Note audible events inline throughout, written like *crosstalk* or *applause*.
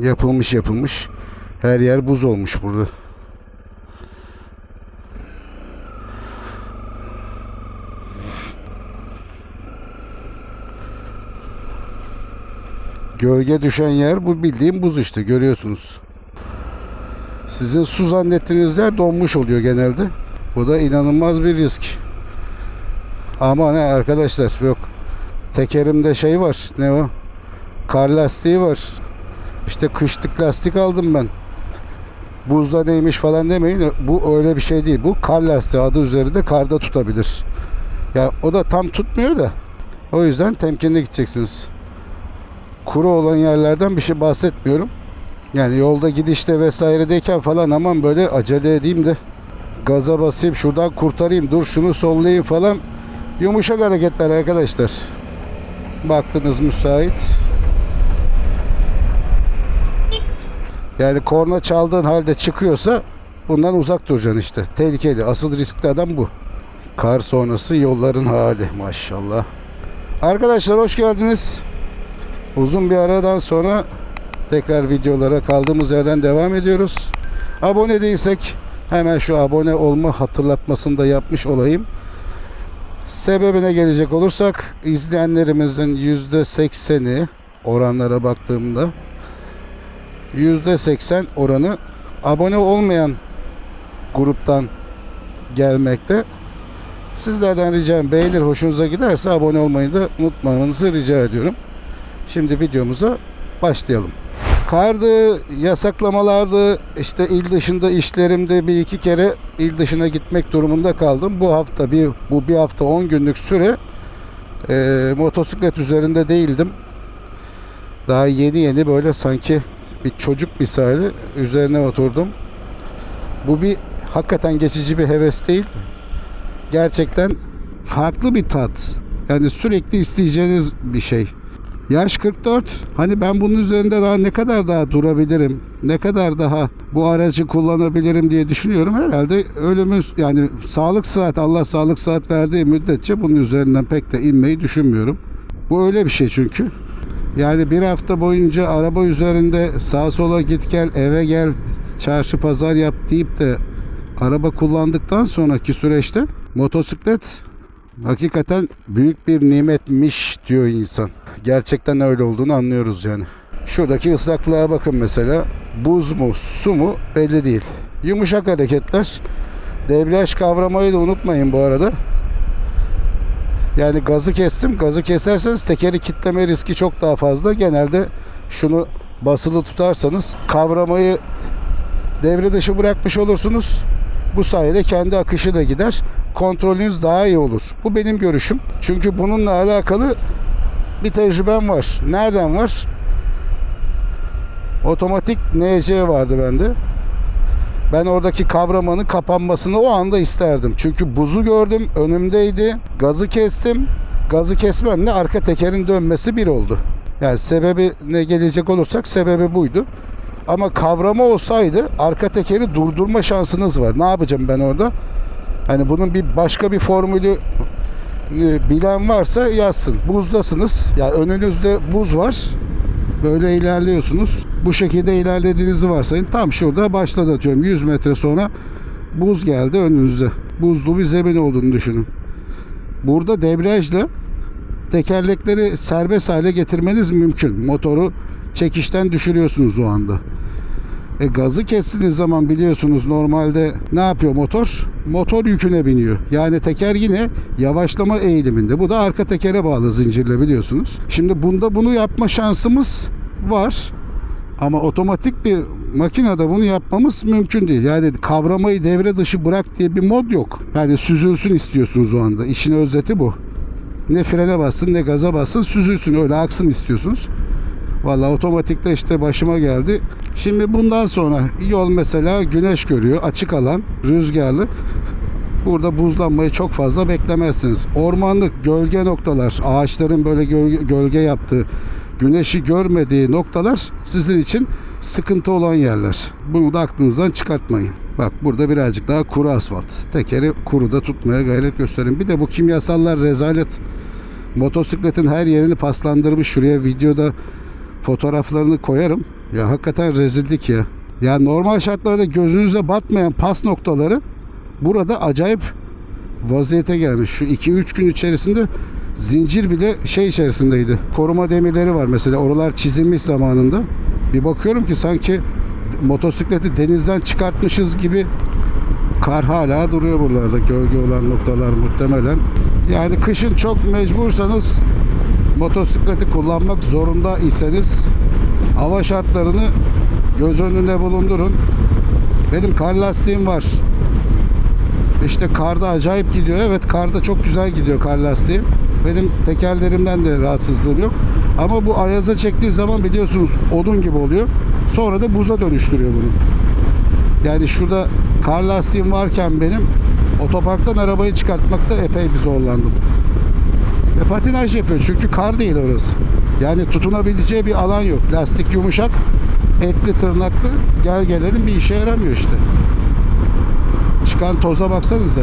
Yapılmış yapılmış. Her yer buz olmuş burada. Gölge düşen yer bu bildiğim buz işte görüyorsunuz. Sizin su zannettiğiniz yer donmuş oluyor genelde. Bu da inanılmaz bir risk. Ama ne arkadaşlar yok. Tekerimde şey var. Ne o? Kar lastiği var. İşte kışlık lastik aldım ben. Buzda neymiş falan demeyin. Bu öyle bir şey değil. Bu kar lastiği adı üzerinde karda tutabilir. Ya o da tam tutmuyor da. O yüzden temkinli gideceksiniz. Kuru olan yerlerden bir şey bahsetmiyorum. Yani yolda gidişte vesairedeyken falan aman böyle acele edeyim de gaza basayım şuradan kurtarayım dur şunu sollayayım falan yumuşak hareketler arkadaşlar. Baktınız müsait. Yani korna çaldığın halde çıkıyorsa bundan uzak duracaksın işte. Tehlikeli. Asıl riskli adam bu. Kar sonrası yolların hali maşallah. Arkadaşlar hoş geldiniz. Uzun bir aradan sonra tekrar videolara kaldığımız yerden devam ediyoruz. Abone değilsek hemen şu abone olma hatırlatmasını da yapmış olayım. Sebebine gelecek olursak izleyenlerimizin %80'i oranlara baktığımda %80 oranı abone olmayan gruptan gelmekte. Sizlerden ricam beğenir hoşunuza giderse abone olmayı da unutmamanızı rica ediyorum. Şimdi videomuza başlayalım. Kardı, yasaklamalardı, işte il dışında işlerimde bir iki kere il dışına gitmek durumunda kaldım. Bu hafta bir bu bir hafta 10 günlük süre e, motosiklet üzerinde değildim. Daha yeni yeni böyle sanki bir çocuk misali üzerine oturdum. Bu bir hakikaten geçici bir heves değil. Gerçekten farklı bir tat. Yani sürekli isteyeceğiniz bir şey. Yaş 44. Hani ben bunun üzerinde daha ne kadar daha durabilirim? Ne kadar daha bu aracı kullanabilirim diye düşünüyorum. Herhalde ölümüz yani sağlık saat Allah sağlık saat verdiği müddetçe bunun üzerinden pek de inmeyi düşünmüyorum. Bu öyle bir şey çünkü. Yani bir hafta boyunca araba üzerinde sağa sola git gel eve gel çarşı pazar yap deyip de araba kullandıktan sonraki süreçte motosiklet hakikaten büyük bir nimetmiş diyor insan. Gerçekten öyle olduğunu anlıyoruz yani. Şuradaki ıslaklığa bakın mesela. Buz mu, su mu belli değil. Yumuşak hareketler. Debriyaj kavramayı da unutmayın bu arada. Yani gazı kestim. Gazı keserseniz tekeri kitleme riski çok daha fazla. Genelde şunu basılı tutarsanız kavramayı devre dışı bırakmış olursunuz. Bu sayede kendi akışı da gider. Kontrolünüz daha iyi olur. Bu benim görüşüm. Çünkü bununla alakalı bir tecrübem var. Nereden var? Otomatik NC vardı bende. Ben oradaki kavramanın kapanmasını o anda isterdim. Çünkü buzu gördüm, önümdeydi. Gazı kestim. Gazı kesmemle arka tekerin dönmesi bir oldu. Yani sebebi ne gelecek olursak sebebi buydu. Ama kavrama olsaydı arka tekeri durdurma şansınız var. Ne yapacağım ben orada? Hani bunun bir başka bir formülü e, bilen varsa yazsın. Buzdasınız. Ya yani önünüzde buz var. Böyle ilerliyorsunuz. Bu şekilde ilerlediğinizi varsayın. Tam şurada başladı atıyorum. 100 metre sonra buz geldi önünüze. Buzlu bir zemin olduğunu düşünün. Burada debriyajla tekerlekleri serbest hale getirmeniz mümkün. Motoru çekişten düşürüyorsunuz o anda. E gazı kestiğiniz zaman biliyorsunuz normalde ne yapıyor motor? Motor yüküne biniyor. Yani teker yine yavaşlama eğiliminde. Bu da arka tekere bağlı zincirle biliyorsunuz. Şimdi bunda bunu yapma şansımız var. Ama otomatik bir makinede bunu yapmamız mümkün değil. Yani kavramayı devre dışı bırak diye bir mod yok. Yani süzülsün istiyorsunuz o anda. İşin özeti bu. Ne frene bassın ne gaza bassın süzülsün öyle aksın istiyorsunuz. Valla otomatikte işte başıma geldi. Şimdi bundan sonra yol mesela güneş görüyor. Açık alan, rüzgarlı. Burada buzlanmayı çok fazla beklemezsiniz. Ormanlık gölge noktalar, ağaçların böyle gölge, gölge yaptığı, güneşi görmediği noktalar sizin için sıkıntı olan yerler. Bunu da aklınızdan çıkartmayın. Bak burada birazcık daha kuru asfalt. Tekeri kuruda tutmaya gayret gösterin. Bir de bu kimyasallar rezalet. Motosikletin her yerini paslandırmış. Şuraya videoda fotoğraflarını koyarım. Ya hakikaten rezillik ya. Ya normal şartlarda gözünüze batmayan pas noktaları burada acayip vaziyete gelmiş. Şu 2-3 gün içerisinde zincir bile şey içerisindeydi. Koruma demirleri var mesela. Oralar çizilmiş zamanında. Bir bakıyorum ki sanki motosikleti denizden çıkartmışız gibi kar hala duruyor buralarda. Gölge olan noktalar muhtemelen. Yani kışın çok mecbursanız motosikleti kullanmak zorunda iseniz hava şartlarını göz önünde bulundurun. Benim kar lastiğim var. İşte karda acayip gidiyor. Evet karda çok güzel gidiyor kar lastiği. Benim tekerlerimden de rahatsızlığım yok. Ama bu ayaza çektiği zaman biliyorsunuz odun gibi oluyor. Sonra da buza dönüştürüyor bunu. Yani şurada kar lastiğim varken benim otoparktan arabayı çıkartmakta epey bir zorlandım. Ve patinaj yapıyor çünkü kar değil orası. Yani tutunabileceği bir alan yok. Lastik yumuşak, etli tırnaklı gel gelelim bir işe yaramıyor işte. Çıkan toza baksanıza.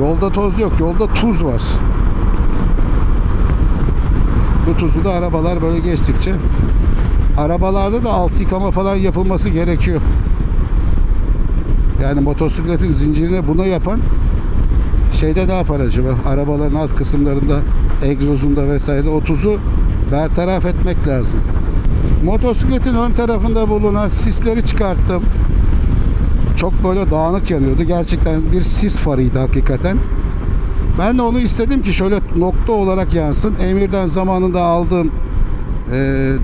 Yolda toz yok, yolda tuz var. Bu tuzu da arabalar böyle geçtikçe arabalarda da alt yıkama falan yapılması gerekiyor. Yani motosikletin zincirine buna yapan şeyde ne yapar acaba? Arabaların alt kısımlarında, egzozunda vesaire o tuzu bertaraf etmek lazım. Motosikletin ön tarafında bulunan sisleri çıkarttım. Çok böyle dağınık yanıyordu. Gerçekten bir sis farıydı hakikaten. Ben de onu istedim ki şöyle nokta olarak yansın. Emir'den zamanında aldığım e,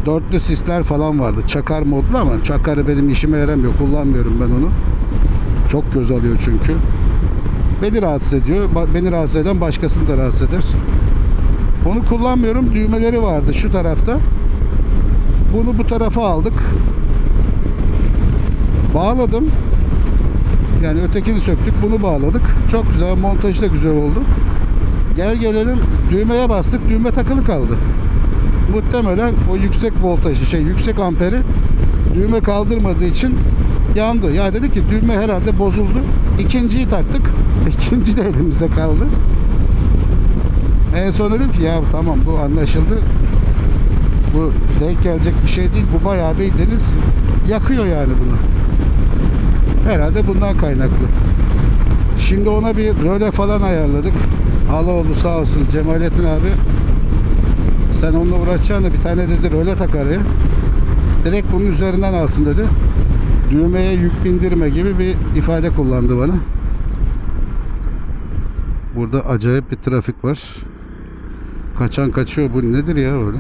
dörtlü sisler falan vardı. Çakar modlu ama çakarı benim işime yaramıyor. Kullanmıyorum ben onu. Çok göz alıyor çünkü. Beni rahatsız ediyor. Beni rahatsız eden başkasını da rahatsız eder. Onu kullanmıyorum. Düğmeleri vardı şu tarafta. Bunu bu tarafa aldık. Bağladım. Yani ötekini söktük, bunu bağladık. Çok güzel, montajı da güzel oldu. Gel gelelim düğmeye bastık, düğme takılı kaldı. Muhtemelen o yüksek voltajı, şey yüksek amperi düğme kaldırmadığı için yandı. Ya dedi ki düğme herhalde bozuldu. İkinciyi taktık. *laughs* İkinci de elimize kaldı. En son dedim ki ya tamam bu anlaşıldı. Bu denk gelecek bir şey değil. Bu bayağı bildiğiniz yakıyor yani bunu. Herhalde bundan kaynaklı. Şimdi ona bir röle falan ayarladık. Haloğlu sağ olsun Cemalettin abi. Sen onunla uğraşacaksın da bir tane dedi röle takar ya. Direkt bunun üzerinden alsın dedi. Düğmeye yük bindirme gibi bir ifade kullandı bana. Burada acayip bir trafik var. Kaçan kaçıyor. Bu nedir ya öyle?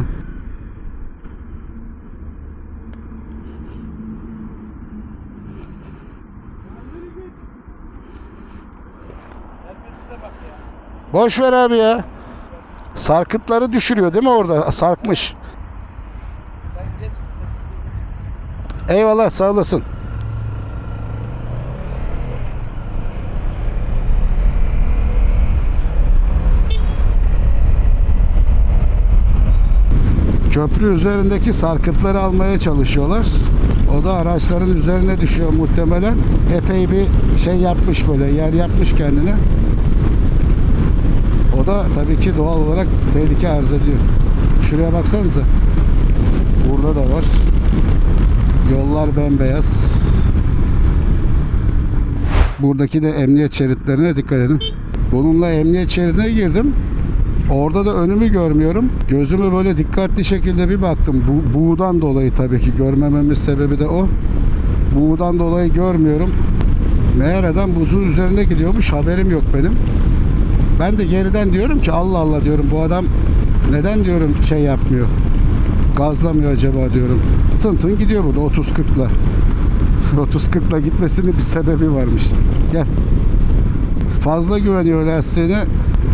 Boş ver abi ya. Sarkıtları düşürüyor değil mi orada? Sarkmış. Eyvallah sağ olasın. Köprü üzerindeki sarkıtları almaya çalışıyorlar. O da araçların üzerine düşüyor muhtemelen. Epey bir şey yapmış böyle yer yapmış kendine. Da tabii ki doğal olarak tehlike arz ediyor. Şuraya baksanıza. Burada da var. Yollar bembeyaz. Buradaki de emniyet şeritlerine dikkat edin. Bununla emniyet şeridine girdim. Orada da önümü görmüyorum. Gözümü böyle dikkatli şekilde bir baktım. Bu, buğdan dolayı tabii ki görmememin sebebi de o. Buğdan dolayı görmüyorum. Meğer adam buzun üzerinde gidiyormuş. Haberim yok benim. Ben de geriden diyorum ki Allah Allah diyorum bu adam neden diyorum şey yapmıyor. Gazlamıyor acaba diyorum. Tın tın gidiyor burada 30-40'la. 30-40'la *laughs* gitmesinin bir sebebi varmış. Gel. Fazla güveniyor lastiğine.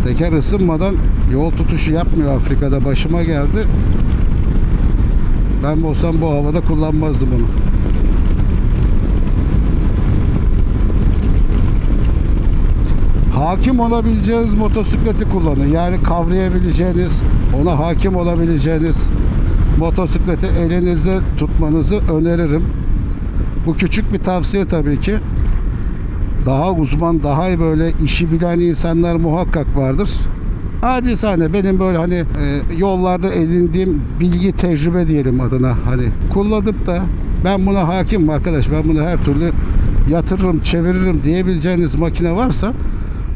Teker ısınmadan yol tutuşu yapmıyor Afrika'da. Başıma geldi. Ben olsam bu havada kullanmazdım onu. Hakim olabileceğiniz motosikleti kullanın. Yani kavrayabileceğiniz, ona hakim olabileceğiniz motosikleti elinizde tutmanızı öneririm. Bu küçük bir tavsiye tabii ki. Daha uzman, daha böyle işi bilen insanlar muhakkak vardır. Acizane benim böyle hani e, yollarda edindiğim bilgi tecrübe diyelim adına hani kullanıp da ben buna hakimim arkadaş ben bunu her türlü yatırırım çeviririm diyebileceğiniz makine varsa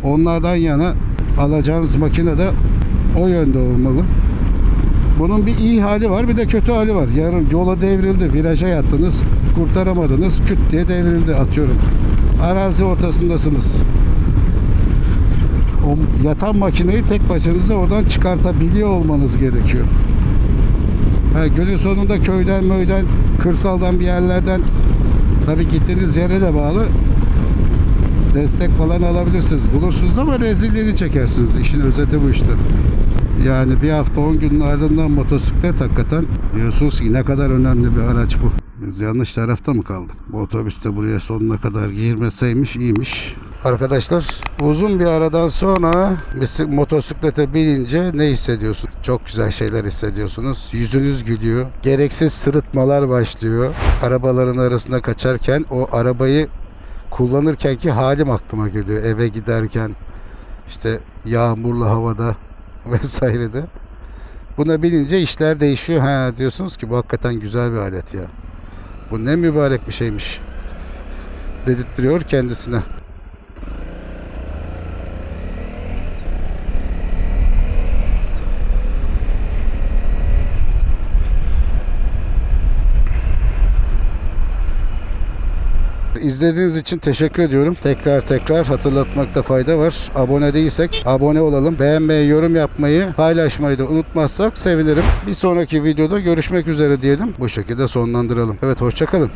onlardan yana alacağınız makine de o yönde olmalı. Bunun bir iyi hali var bir de kötü hali var. Yarın yola devrildi, viraja yattınız, kurtaramadınız, küt diye devrildi atıyorum. Arazi ortasındasınız. O yatan makineyi tek başınıza oradan çıkartabiliyor olmanız gerekiyor. Ha, günün sonunda köyden, möyden, kırsaldan bir yerlerden tabii gittiğiniz yere de bağlı destek falan alabilirsiniz. Bulursunuz ama rezilliğini çekersiniz. İşin özeti bu işte. Yani bir hafta 10 günün ardından motosiklet hakikaten diyorsunuz ki ne kadar önemli bir araç bu. Biz yanlış tarafta mı kaldık? Bu otobüs de buraya sonuna kadar girmeseymiş iyiymiş. Arkadaşlar uzun bir aradan sonra motosiklete binince ne hissediyorsun? Çok güzel şeyler hissediyorsunuz. Yüzünüz gülüyor. Gereksiz sırıtmalar başlıyor. Arabaların arasında kaçarken o arabayı kullanırken ki halim aklıma geliyor. Eve giderken işte yağmurlu havada *laughs* vesairede. Buna binince işler değişiyor. Ha diyorsunuz ki bu hakikaten güzel bir alet ya. Bu ne mübarek bir şeymiş. Dedirtiyor kendisine. İzlediğiniz için teşekkür ediyorum. Tekrar tekrar hatırlatmakta fayda var. Abone değilsek abone olalım. Beğenmeyi, yorum yapmayı, paylaşmayı da unutmazsak sevinirim. Bir sonraki videoda görüşmek üzere diyelim. Bu şekilde sonlandıralım. Evet hoşçakalın.